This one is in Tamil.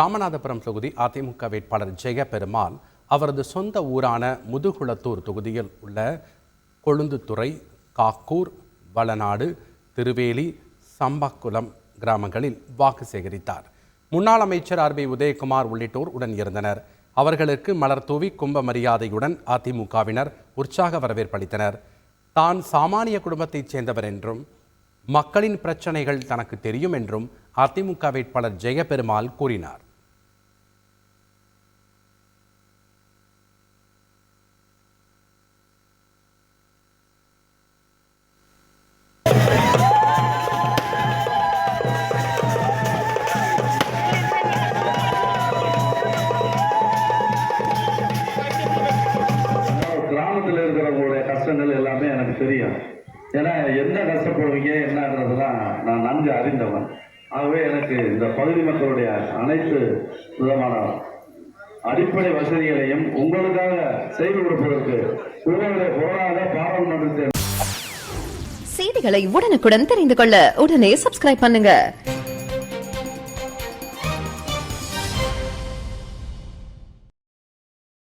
ராமநாதபுரம் தொகுதி அதிமுக வேட்பாளர் ஜெயபெருமாள் அவரது சொந்த ஊரான முதுகுளத்தூர் தொகுதியில் உள்ள கொழுந்துத்துறை காக்கூர் வளநாடு திருவேலி சம்பக்குளம் கிராமங்களில் வாக்கு சேகரித்தார். முன்னாள் அமைச்சர் ஆர் பி உதயகுமார் உள்ளிட்டோர் உடன் இருந்தனர். அவர்களுக்கு மலர் தூவி கும்ப மரியாதையுடன் அதிமுகவினர் உற்சாக வரவேற்பளித்தனர் தான் சாமானிய குடும்பத்தைச் சேர்ந்தவர் என்றும் மக்களின் பிரச்சனைகள் தனக்கு தெரியும் என்றும் அதிமுக வேட்பாளர் ஜெயபெருமாள் கூறினார். கிராமத்தில் இருக்கிறவங்களுடைய கஷ்டங்கள் எல்லாமே எனக்கு தெரியும். ஏன்னா என்ன கஷ்டப்படுவீங்க என்னன்றதெல்லாம் நான் நன்கு அறிந்தவன். ஆகவே எனக்கு இந்த பகுதி மக்களுடைய அனைத்து விதமான அடிப்படை வசதிகளையும் உங்களுக்காக செய்து கொடுப்பதற்கு உங்களுடைய போராட பாராளுமன்றத்தில் செய்திகளை உடனுக்குடன் தெரிந்து கொள்ள உடனே சப்ஸ்கிரைப் பண்ணுங்க.